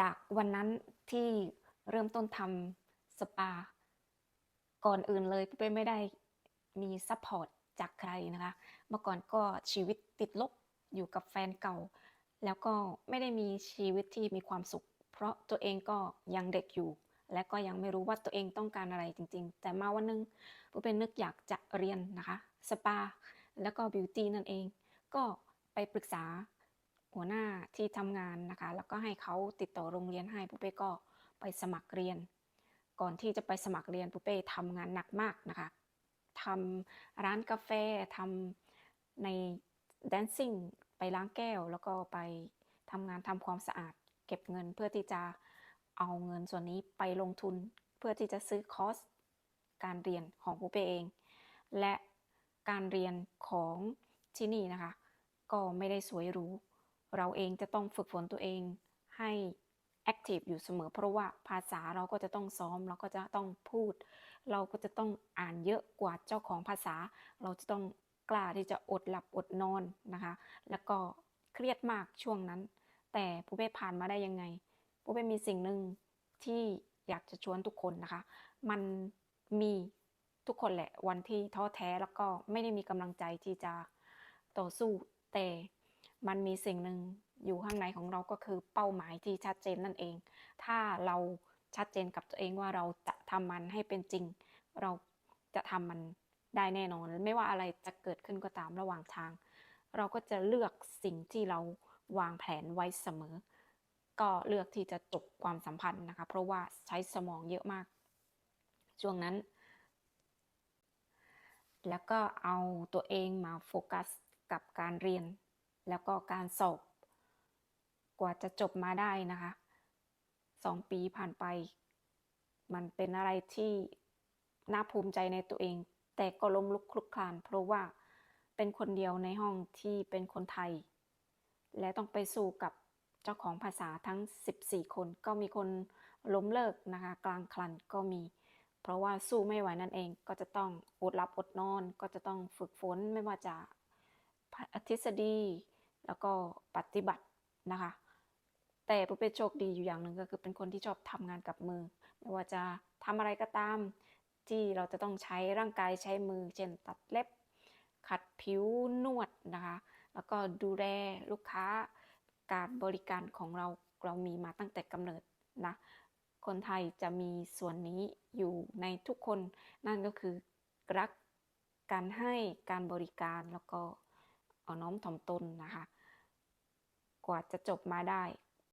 จากวันนั้นที่เริ่มต้นทำสปา ก่อนอื่นเลยพี่เป้ไม่ได้มีซัพพอร์ตจากใครนะคะ เมื่อก่อนก็ชีวิตติดลบอยู่กับแฟนเก่า แล้วก็ไม่ได้มีชีวิตที่มีความสุข เพราะตัวเองก็ยังเด็กอยู่ และก็ยังไม่รู้ว่าตัวเองต้องการอะไรจริง ๆ แต่มาวันหนึงปุ๊เป็นนึกอยากจะเรียนนะคะ สปา แล้วก็บิวตี้นั่นเอง ก็ไปปรึกษา หัวหน้าที่ทำงานนะคะ แล้วก็ให้เขาติดต่อโรงเรียนให้ปุ๊เป้ก็ไปสมัครเรียน ก่อนที่จะไปสมัครเรียนปุ๊เป้ทำงานหนักมากนะคะทำร้านกาแฟทำใน dancing ไปล้างแก้ว แล้วก็ไปทำงานทำความสะอาด เก็บเงินเพื่อที่จะเอาเงินส่วนนี้ไปลงทุนเพื่อที่จะซื้อคอร์สการเรียนของปุ๊เป้เอง และการเรียนของที่นี่นะคะ ก็ไม่ได้สวยหรู เราเองจะต้องฝึกฝนตัวเองให้แอคทีฟอยู่เสมอ เพราะว่าภาษาเราก็จะต้องซ้อม เราก็จะต้องพูด เราก็จะต้องอ่านเยอะกว่าเจ้าของภาษา เราจะต้องกล้าที่จะอดหลับอดนอนนะคะ แล้วก็เครียดมากช่วงนั้น แต่ปุ๊เป้ผ่านมาได้ยังไงปุ๊เป้มีสิ่งหนึ่งที่อยากจะชวนทุกคนนะคะ มันมีทุกคนแหละวันที่ท้อแท้แล้วก็ไม่ได้มีกำลังใจที่จะต่อสู้แต่ มันมีสิ่งหนึ่งอยู่ข้างในของเราก็คือเป้าหมายที่ชัดเจนนั่นเอง ถ้าเราชัดเจนกับตัวเองว่าเราจะทำมันให้เป็นจริง เราจะทำมันได้แน่นอน ไม่ว่าอะไรจะเกิดขึ้นก็ตามระหว่างทาง เราก็จะเลือกสิ่งที่เราวางแผนไว้เสมอ ก็เลือกที่จะจบความสัมพันธ์นะคะ เพราะว่าใช้สมองเยอะมาก ช่วงนั้น แล้วก็เอาตัวเองมาโฟกัสกับการเรียน แล้วก็การสอบ กว่าจะจบมาได้นะคะสองปีผ่านไป มันเป็นอะไรที่น่าภูมิใจในตัวเอง แต่ก็ล้มลุกคลุกคลาน เพราะว่าเป็นคนเดียวในห้องที่เป็นคนไทย และต้องไปสู้กับเจ้าของภาษาทั้ง 14 คน ก็มีคนล้มเลิกนะคะ กลางคลันก็มี เพราะว่าสู้ไม่ไหวนั่นเองก็จะต้องอดหลับอดนอน ก็จะต้องฝึกฝนไม่ว่าจะทฤษฎี แล้วก็ปฏิบัตินะคะ แต่ปุ๊เป็นโชคดีอยู่อย่างหนึ่งก็คือเป็นคนที่ชอบทำงานกับมือ ไม่ว่าจะทำอะไรก็ตามที่เราจะต้องใช้ร่างกายใช้มือ เช่นตัดเล็บ ขัดผิวนวดนะคะ แล้วก็ดูแลลูกค้าการบริการของเราเรามีมาตั้งแต่กำเนิดนะคนไทยจะมีส่วนนี้อยู่ในทุกคนนั่นก็คือรักการให้การบริการแล้วก็ เอาน้อมถ่อมตนนะคะ กว่าจะจบมาได้